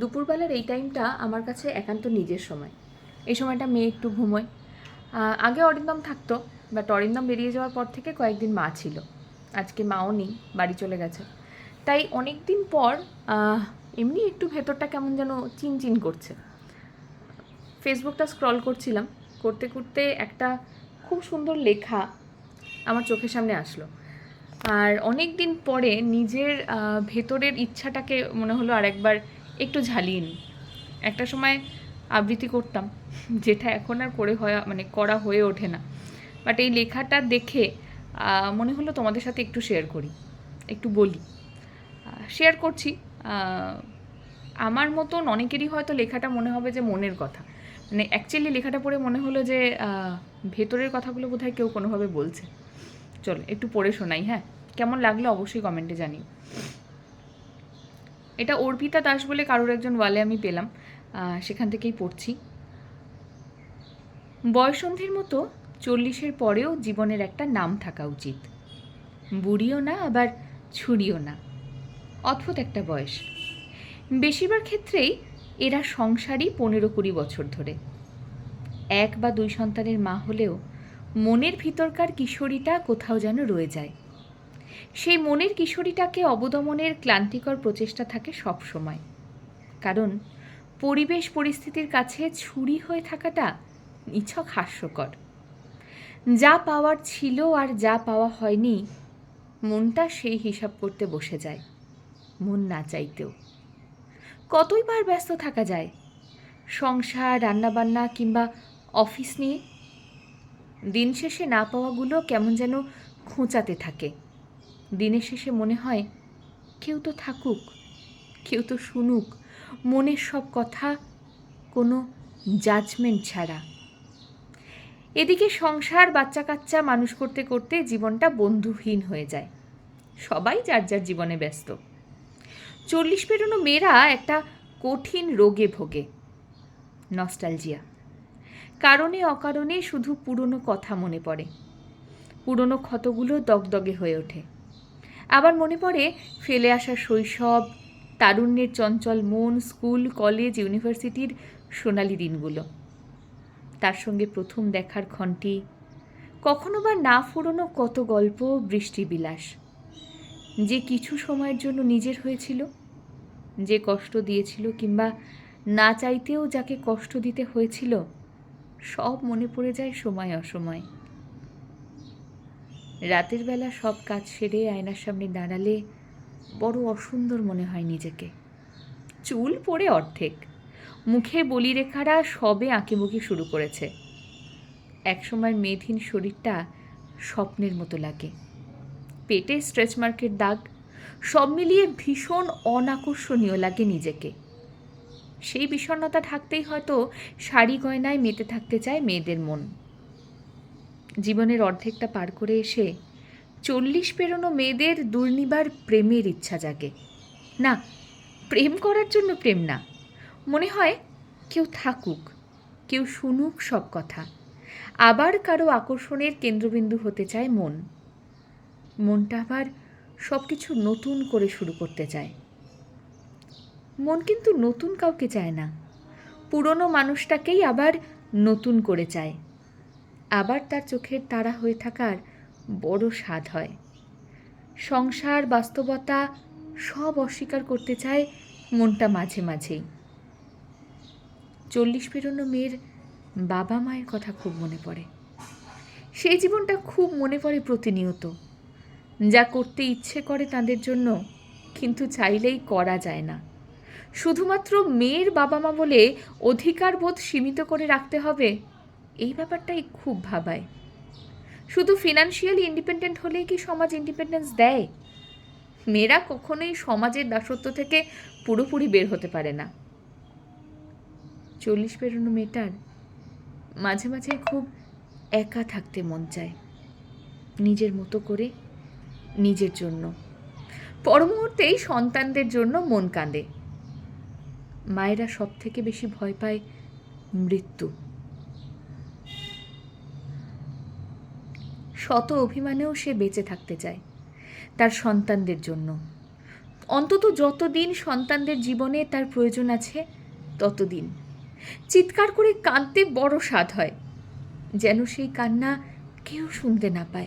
দুপুরবেলার এই টাইমটা আমার কাছে একান্ত নিজের সময়। এই সময়টা মেয়ে একটু ঘুমোয়। আগে অরিন্দম থাকতো বাট অরিন্দম বেরিয়ে যাওয়ার পর থেকে কয়েকদিন মা ছিল। আজকে মাও নেই, বাড়ি চলে গেছে। তাই অনেক দিন পর এমনি একটু ভেতরটা কেমন যেন চিনচিন করছে। ফেসবুকটা স্ক্রল করছিলাম। করতে করতে একটা খুব সুন্দর লেখা আমার চোখের সামনে আসলো। আর অনেক দিন পরে নিজের ভেতরের ইচ্ছাটাকে মনে হলো আরেকবার একটু ঝালিয়ে নিই। একটা সময় আবৃত্তি করতাম, যেটা এখন আর করে হয় মানে করা হয়ে ওঠে না। বাট এই লেখাটা দেখে মনে হলো তোমাদের সাথে একটু শেয়ার করি, একটু বলি। শেয়ার করছি আমার মতন অনেকেরই হয়তো লেখাটা মনে হবে যে মনের কথা। মানে অ্যাকচুয়ালি লেখাটা পড়ে মনে হলো যে ভেতরের কথাগুলো বোধহয় কেউ কোনোভাবে বলছে। চলো, একটু পড়ে শোনাই হ্যাঁ? কেমন লাগল অবশ্যই কমেন্টে জানিও। এটা অর্পিতা দাস বলে কারোর একজন ওয়ালে আমি পেলাম সেখান থেকেই পড়ছি। বয়সন্ধির মতো চল্লিশের পরেও জীবনের একটা নাম থাকা উচিত। বুড়িও না, আবার ছুরিও না। অদ্ভুত একটা বয়স। বেশিরভাগ ক্ষেত্রেই এরা সংসারই পনেরো কুড়ি বছর ধরে। এক বা দুই সন্তানের মা হলেও মনের ভিতরকার কিশোরীটা কোথাও যেন রয়ে যায়। সেই মনের কিশোরীটাকে অবদমনের ক্লান্তিকর প্রচেষ্টা থাকে সব সময়। কারণ পরিবেশ পরিস্থিতির কাছে ছুরি হয়ে থাকাটা নিছক হাস্যকর। যা পাওয়ার ছিল আর যা পাওয়া হয়নি, মনটা সেই হিসাব করতে বসে যায়, মন না চাইতেও। কতই বার ব্যস্ত থাকা যায়, সংসার, রান্নাবান্না কিংবা অফিস নিয়ে। দিন শেষে না পাওয়াগুলো কেমন যেন খোঁচাতে থাকে। দিনের শেষে মনে হয়, কেউ তো থাকুক, কেউ তো শুনুক, মনের সব কথা কোনো জাজমেন্ট ছাড়া। এদিকে সংসার বাচ্চা কাচ্চা মানুষ করতে করতে জীবনটা বন্ধুহীন হয়ে যায়। সবাই যার যার জীবনে ব্যস্ত। চল্লিশ পেরোনো মেয়েরা একটা কঠিন রোগে ভোগে। নস্টালজিয়া। কারণে অকারণে শুধু পুরনো কথা মনে পড়ে। পুরনো ক্ষতগুলো দগদগে হয়ে ওঠে। আবার মনে পড়ে ফেলে আসা শৈশব, তারুণ্যের চঞ্চল মন, স্কুল, কলেজ, ইউনিভার্সিটির সোনালি দিনগুলো। তার সঙ্গে প্রথম দেখার ক্ষণটি, কখনো বা না ফুরোনো কত গল্প, বৃষ্টিবিলাস। যে কিছু সময়ের জন্য নিজের হয়েছিল, যে কষ্ট দিয়েছিল কিংবা না চাইতেও যাকে কষ্ট দিতে হয়েছিল, সব মনে পড়ে যায় সময় অসময়। রাতের বেলা সব কাজ সেরে আয়নার সামনে দাঁড়ালে বড় অসুন্দর মনে হয় নিজেকে। চুল পড়ে অর্ধেক। মুখে বলিরেখারা সবে আঁকিবুকি শুরু করেছে। একসময় মেধহীন শরীরটা স্বপ্নের মতো লাগে। পেটে স্ট্রেচ মার্কের দাগ, সব মিলিয়ে ভীষণ অনাকর্ষণীয় লাগে নিজেকে। সেই বিষণ্ণতা থাকতেই হয়তো শাড়ি গয়নায় মেতে থাকতে চায় মেয়েদের মন। জীবনের অর্ধেকটা পার করে এসে চল্লিশ পেরোনো মেয়েদের দুর্নিবার প্রেমের ইচ্ছা জাগে। না, প্রেম করার জন্য প্রেম না। মনে হয় কেউ থাকুক, কেউ শুনুক সব কথা। আবার কারও আকর্ষণের কেন্দ্রবিন্দু হতে চায় মন। মনটা আবার সব কিছু নতুন করে শুরু করতে চায়। মন কিন্তু নতুন কাউকে চায় না। পুরনো মানুষটাকেই আবার নতুন করে চায়। আবার তার চোখের তারা হয়ে থাকার বড় স্বাদ হয়। সংসার, বাস্তবতা সব অস্বীকার করতে চায় মনটা মাঝে মাঝেই। চল্লিশ পেরোনো মেয়ের বাবা মায়ের কথা খুব মনে পড়ে। সেই জীবনটা খুব মনে পড়ে প্রতিনিয়ত। যা করতে ইচ্ছে করে তাদের জন্য কিন্তু চাইলেই করা যায় না। শুধুমাত্র মেয়ের বাবা মা বলে অধিকার বোধ সীমিত করে রাখতে হবে এই ব্যাপারটাই খুব ভাবায়। শুধু ফিনান্সিয়ালি ইন্ডিপেন্ডেন্ট হলেই কি সমাজ ইন্ডিপেন্ডেন্স দেয়? মেয়েরা কখনোই সমাজের দাসত্ব থেকে পুরোপুরি বের হতে পারে না। চল্লিশ পেরোনো মেয়েটার মাঝে মাঝে খুব একা থাকতে মন চায়। নিজের মতো করে, নিজের জন্য। পর মুহূর্তেই সন্তানদের জন্য মন কাঁদে। মায়েরা সব থেকে বেশি ভয় পায় মৃত্যু। শত অভিমানেও সে বেঁচে থাকতে চায় তার সন্তানদের জন্য। অন্তত যতদিন সন্তানদের জীবনে তার প্রয়োজন আছে, ততদিন। চিৎকার করে কাঁদতে বড় স্বাদ হয়, যেন সেই কান্না কেউ শুনতে না পায়।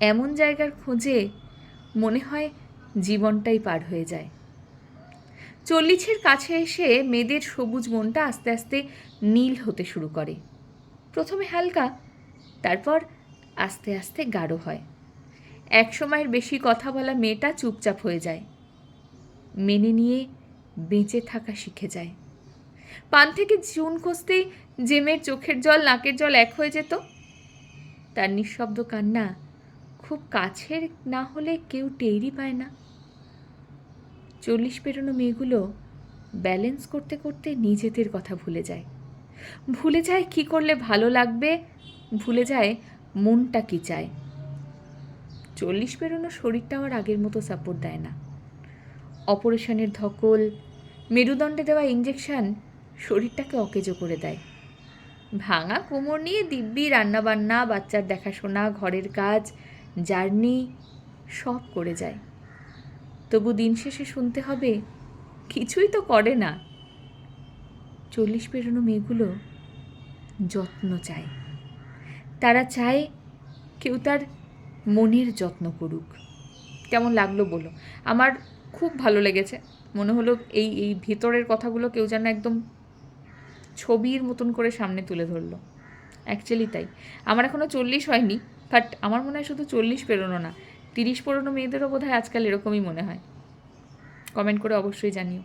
এমন জায়গার খোঁজে মনে হয় জীবনটাই পার হয়ে যায়। চল্লিশের কাছে এসে মেয়েদের সবুজ মনটা আস্তে আস্তে নীল হতে শুরু করে। প্রথমে হালকা, তারপর আস্তে আস্তে গাঢ় হয়। এক সময়ের বেশি কথা বলা মেয়েটা চুপচাপ হয়ে যায়। মেনে নিয়ে বেঁচে থাকা শিখে যায়। পান থেকে চুন খসতেই যে মেয়ের চোখের জল, নাকের জল এক হয়ে যেত, তার নিঃশব্দ কান্না খুব কাছের না হলে কেউ টেরই পায় না। চল্লিশ পেরোনো মেয়েগুলো ব্যালেন্স করতে করতে নিজেদের কথা ভুলে যায়। ভুলে যায় কি করলে ভালো লাগবে, ভুলে যায় মনটা কি চায়? চল্লিশ পেরোনো শরীরটা আর আগের মতো সাপোর্ট দেয় না। অপারেশনের ধকল, মেরুদণ্ডে দেওয়া ইঞ্জেকশন শরীরটাকে অকেজো করে দেয়। ভাঙা কোমর নিয়ে দিব্যি রান্নাবান্না, বাচ্চার দেখাশোনা, ঘরের কাজ, জার্নি সব করে যায়। তবু দিন শেষে শুনতে হবে, কিছুই তো করে না। চল্লিশ পেরোনো মেয়েগুলো যত্ন চায়। তারা চায় কেউ তার মনের যত্ন করুক। কেমন লাগল বলো। আমার খুব ভালো লেগেছে। মনে হলো এই এই ভিতরের কথাগুলো কেউ যেন একদম ছবির মতন করে সামনে তুলে ধরলো। অ্যাকচুয়ালি তাই। আমার এখনও চল্লিশ হয়নি বাট আমার মনে হয় শুধু চল্লিশ পেরোনো না। তিরিশ পেরোনো মেয়েদেরও বোধ হয় আজকাল এরকমই মনে হয়। কমেন্ট করে অবশ্যই জানিও।